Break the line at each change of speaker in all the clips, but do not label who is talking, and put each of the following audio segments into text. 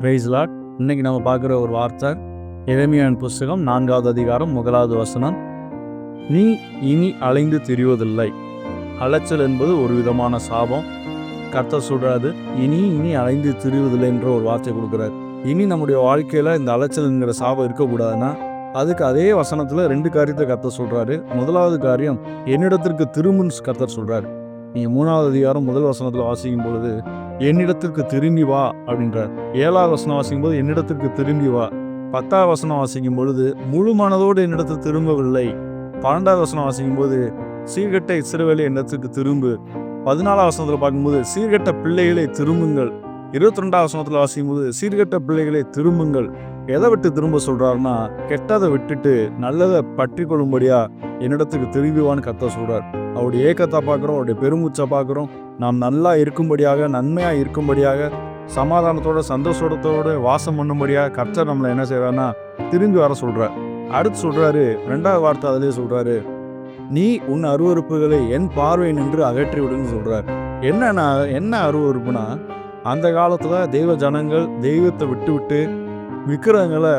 பிரைஸ்லாட் இன்னைக்கு நம்ம பார்க்குற ஒரு வார்த்தை எளிமையான புஸ்தகம் நான்காவது அதிகாரம் முதலாவது வசனம். நீ இனி அலைந்து திரிவதில்லை. அலைச்சல் என்பது ஒரு விதமான சாபம். கர்த்தர் சொல்கிறாது இனி இனி அலைந்து திரிவதில்லை என்ற ஒரு வார்த்தை கொடுக்குறாரு. இனி நம்முடைய வாழ்க்கையில் இந்த அலைச்சல்ங்கிற சாபம் இருக்கக்கூடாதுன்னா அதுக்கு அதே வசனத்தில் ரெண்டு காரியத்தை கர்த்தர் சொல்கிறாரு முதலாவது காரியம் என்னிடத்திற்கு திருமுன்ஸ் கர்த்தர் சொல்கிறாரு நீங்கள் மூணாவது அதிகாரம் முதல் வசனத்தில் வாசிக்கும் பொழுது என்னிடத்திற்கு திரும்பி வா அப்படின்றார் ஏழாவது வசனம் வாசிக்கும் போது என்னிடத்திற்கு திரும்பி வா பத்தாவது வசனம் வாசிக்கும் பொழுது முழு மனதோடு என்னிடத்துக்கு திரும்பவில்லை பன்னெண்டாவது வசனம் வாசிக்கும் போது சீர்கெட்ட இஸ்ரவேலை என்னிடத்துக்கு திரும்பு பதினாலாம் வசனத்தில் பார்க்கும்போது சீர்கட்ட பிள்ளைகளை திரும்புங்கள் இருபத்தி ரெண்டாவது சனத்தில் வாசிக்கும் போது சீர்கெட்ட பிள்ளைகளை திரும்புங்கள். எதை விட்டு திரும்ப சொல்கிறாருன்னா கெட்டதை விட்டுட்டு நல்லதை பற்றி கொள்ளும்படியா என்னிடத்துக்கு திரும்பிவான்னு கத்த சொல்கிறார் அவருடைய ஏக்கத்தை பார்க்குறோம் அவருடைய பெருமூச்சை பார்க்குறோம். நாம் நல்லா இருக்கும்படியாக நன்மையாக இருக்கும்படியாக சமாதானத்தோட சந்தோஷத்தோட வாசம் பண்ணும்படியாக கர்த்தர் நம்மளை என்ன செய்வார்னா திரும்பி வர சொல்கிறார் அடுத்து சொல்கிறாரு ரெண்டாவது வார்த்தை அதிலே சொல்கிறாரு நீ உன் அருவறுப்புகளை என் பார்வை நின்று அகற்றி விடுன்னு சொல்கிறார் என்னன்னா என்ன அருவறுப்புனா அந்த காலத்தில் தெய்வ ஜனங்கள் தெய்வத்தை விட்டு விட்டு விக்கிரகங்களை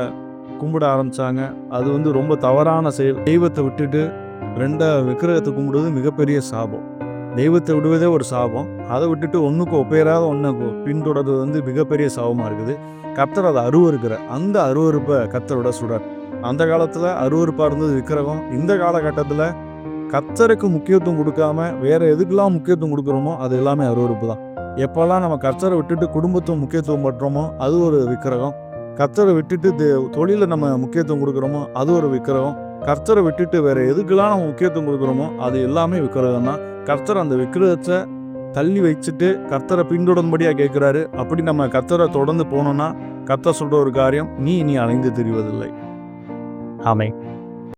கும்பிட ஆரம்பித்தாங்க அது வந்து ரொம்ப தவறான செயல். தெய்வத்தை விட்டுட்டு ரெண்டா விக்கிரகத்தை கும்பிடுவது மிகப்பெரிய சாபம். தெய்வத்தை விடுவதே ஒரு சாபம். அதை விட்டுட்டு ஒன்றுக்கு ஒப்பேராத ஒன்று பின்தொடர்றது வந்து மிகப்பெரிய சாபமாக இருக்குது. கத்தர் அதை அருவருக்கிற அந்த அருவருப்பை கத்தரோட சுடர் அந்த காலத்தில் அருவருப்பாக இருந்தது விக்கிரகம். இந்த காலகட்டத்தில் கத்தருக்கு முக்கியத்துவம் கொடுக்காம வேற எதுக்கெல்லாம் முக்கியத்துவம் கொடுக்குறோமோ அது எல்லாமே அருவருப்பு தான். எப்போல்லாம் நம்ம கர்த்தரை விட்டுட்டு குடும்பத்தை முக்கியத்துவம் பட்டுறோமோ அது ஒரு விக்கிரகம். கர்த்தரை விட்டுட்டு தே- தொழிலை நம்ம முக்கியத்துவம் கொடுக்குறோமோ அது ஒரு விக்கிரகம். கர்த்தரை விட்டுட்டு வேற எதுக்கெல்லாம் நம்ம முக்கியத்துவம் கொடுக்குறோமோ அது எல்லாமே விக்கிரகம் தான். கர்த்தர் அந்த விக்கிரகத்தை தள்ளி வச்சுட்டு கர்த்தரை பின்தொடர்படியாக கேட்குறாரு. அப்படி நம்ம கர்த்தரை தொடர்ந்து போனோம்னா கர்த்தர் சொல்கிற ஒரு காரியம் நீ இனி அலைந்து தெரிவதில்லை. ஆமை